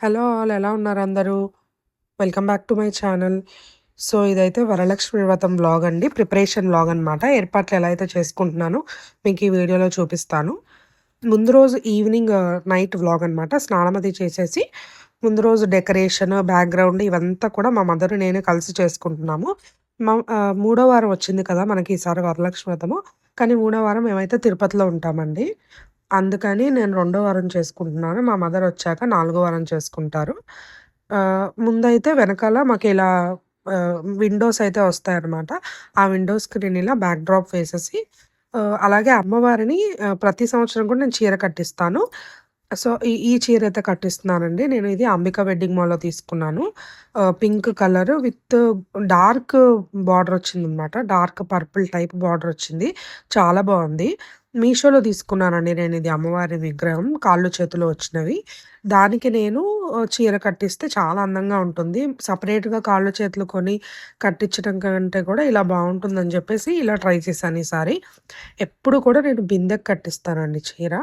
Hello all ఎలా ఉన్నారు అందరూ? Welcome back to my channel. So, ఇదైతే వరలక్ష్మి వ్రతం వ్లాగ్ అండి. ప్రిపరేషన్ వ్లాగ్ అనమాట. ఏర్పాట్లు ఎలా అయితే చేసుకుంటున్నానో మీకు ఈ వీడియోలో చూపిస్తాను. ముందు రోజు ఈవినింగ్ నైట్ వ్లాగ్ అనమాట. స్నానం అది చేసేసి ముందు రోజు డెకరేషన్, బ్యాక్‌గ్రౌండ్ ఇవంతా కూడా మా మదర్, నేను కలిసి చేసుకుంటున్నాము. మా మూడో వారం వచ్చింది కదా! మనకి ఈసారి వరలక్ష్మి వ్రతము. కానీ మూడో వారం మేమైతే తిరుపతిలో ఉంటామండి. అందుకని నేను రెండో వారం చేసుకుంటున్నాను. మా మదర్ వచ్చాక నాలుగో వారం చేసుకుంటారు. ముందైతే వెనకాల మాకు ఇలా విండోస్ అయితే వస్తాయన్నమాట. ఆ విండోస్‌కి నేను ఇలా బ్యాక్ డ్రాప్ వేసేసి అలాగే అమ్మవారిని ప్రతి సంవత్సరం కూడా నేను చీర కట్టిస్తాను. సో, ఈ ఈ చీర అయితే కట్టిస్తున్నానండి. నేను ఇది అంబిక వెడ్డింగ్ మాల్‌లో తీసుకున్నాను. Pink colour with dark border వచ్చిందనమాట. డార్క్ పర్పుల్ టైప్ బార్డర్ వచ్చింది. చాలా బాగుంది మీషోలో తీసుకున్నానండి నేను ఇది అమ్మవారి విగ్రహం. కాళ్ళు, చేతులు వచ్చినవి. దానికి నేను చీర కట్టిస్తే చాలా అందంగా ఉంటుంది. సపరేట్గా కాళ్ళు, చేతులు కొని కట్టించడం కంటే కూడా ఇలా బాగుంటుందని చెప్పేసి ఇలా ట్రై చేశాను ఈసారి. ఎప్పుడు కూడా నేను బిందెకి కట్టిస్తానండి చీర.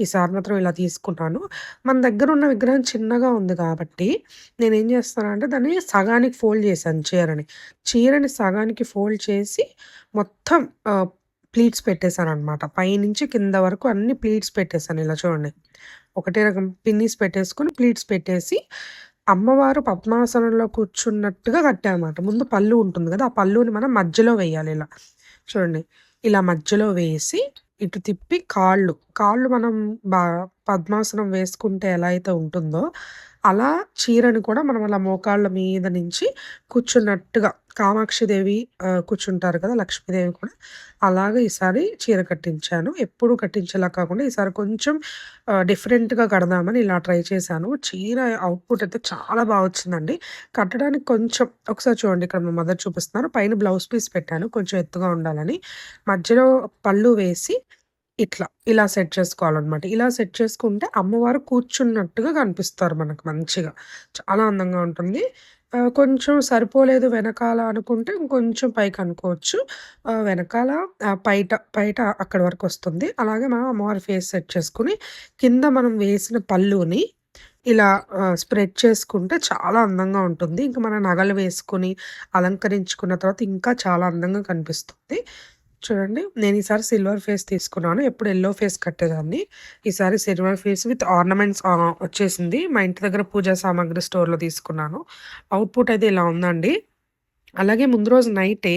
ఈసారి మాత్రం ఇలా తీసుకున్నాను. మన దగ్గర ఉన్న విగ్రహం చిన్నగా ఉంది కాబట్టి నేను ఏం చేస్తానంటే దాన్ని సగానికి ఫోల్డ్ చేశాను చీరని. చీరని సగానికి ఫోల్డ్ చేసి మొత్తం ప్లీట్స్ ప్లీట్స్ పెట్టేసాననమాట. పైనుంచి కింద వరకు అన్ని ప్లీట్స్ పెట్టేసాను ఇలా చూడండి. ఒకటే రకం పిన్నీస్ పెట్టేసుకొని ప్లీట్స్ పెట్టేసి అమ్మవారు పద్మాసనంలో కూర్చున్నట్టుగా కట్టామన్నమాట ముందు పళ్ళు ఉంటుంది కదా! ఆ పళ్ళుని మనం మధ్యలో వేయాలి ఇలా. చూడండి. ఇలా మధ్యలో వేసి ఇటు తిప్పి కాళ్ళు, కాళ్ళు మనం బా పద్మాసనం వేసుకుంటే ఎలా అయితే ఉంటుందో అలా చీరను కూడా మనం అలా మోకాళ్ళ మీద నుంచి కూర్చున్నట్టుగా కామాక్షిదేవి కూర్చుంటారు కదా! లక్ష్మీదేవి కూడా అలాగే ఈసారి చీర కట్టించాను. ఎప్పుడు కట్టించేలా కాకుండా ఈసారి కొంచెం డిఫరెంట్‌గా కడదామని ఇలా ట్రై చేశాను. చీర అవుట్‌పుట్ అయితే చాలా బాగా వచ్చిందండి. కట్టడానికి కొంచెం ఒకసారి చూడండి ఇక్కడ మా మదర్ చూపిస్తున్నారు. పైన బ్లౌజ్ పీస్ పెట్టాను కొంచెం ఎత్తుగా ఉండాలని. మధ్యలో పళ్ళు వేసి ఇట్లా, ఇలా సెట్ చేసుకోవాలనమాట. ఇలా సెట్ చేసుకుంటే అమ్మవారు కూర్చున్నట్టుగా కనిపిస్తారు మనకు మంచిగా. చాలా అందంగా ఉంటుంది. ఆహ్, కొంచెం సరిపోలేదు వెనకాల అనుకుంటే ఇంకొంచెం పైకనుకోవచ్చు. ఆహ్, వెనకాల ఆహ్, పైట పైట అక్కడి వరకొస్తుంది. అలాగే మనం అమ్మవారి ఫేస్ సెట్ చేసుకొని కింద మనం వేసిన పళ్ళుని ఇలా ఆహ్, స్ప్రెడ్ చేసుకుంటే చాలా అందంగా ఉంటుంది. ఇంక మన నగలు వేసుకొని అలంకరించుకున్న తర్వాత ఇంకా చాలా అందంగా కనిపిస్తుంది. చూడండి. నేను ఈసారి సిల్వర్ ఫేస్ తీసుకున్నాను. ఎప్పుడు ఎల్లో ఫేస్ కట్టేదాన్ని. ఈసారి సిల్వర్ ఫేస్ విత్ ఆర్నమెంట్స్ వచ్చేసింది. మా ఇంటి దగ్గర పూజా సామాగ్రి స్టోర్‌లో తీసుకున్నాను. అవుట్‌పుట్ అయితే ఇలా ఉందండి. అలాగే ముందు రోజు నైటే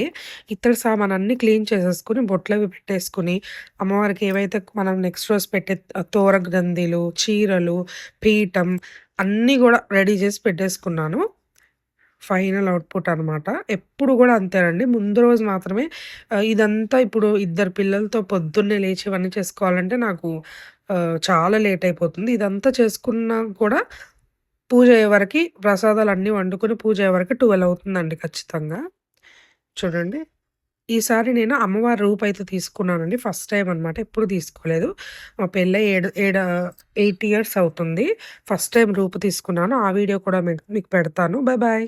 ఇత్తడి సామానన్నీ క్లీన్ చేసేసుకుని బొట్లవి పెట్టేసుకుని అమ్మవారికి ఏవైతే మనం నెక్స్ట్ రోజు పెట్టే తోర గ్రంథిలు, చీరలు, పీఠం అన్నీ కూడా రెడీ చేసి పెట్టేసుకున్నాను. ఫైనల్ అవుట్‌పుట్ అనమాట. ఎప్పుడు కూడా అంతేనండి. ముందు రోజు మాత్రమే ఇదంతా ఇప్పుడు ఇద్దరు పిల్లలతో పొద్దున్నే లేచి ఇవన్నీ చేసుకోవాలంటే నాకు చాలా లేట్ అయిపోతుంది. ఇదంతా చేసుకున్నా కూడా పూజ అయ్యే వరకి ప్రసాదాలు అన్నీ వండుకొని పూజ అయ్యే వరకు ట్వెల్వ్ అవుతుందండి ఖచ్చితంగా. చూడండి. ఈసారి నేను అమ్మవారి రూప్ అయితే తీసుకున్నానండి. ఫస్ట్ టైం అనమాట. ఎప్పుడు తీసుకోలేదు. మా పెళ్ళై ఏడు ఏడ 8 ఇయర్స్ అవుతుంది. ఫస్ట్ టైం రూపు తీసుకున్నాను. ఆ వీడియో కూడా మీకు మీకు పెడతాను. Bye bye.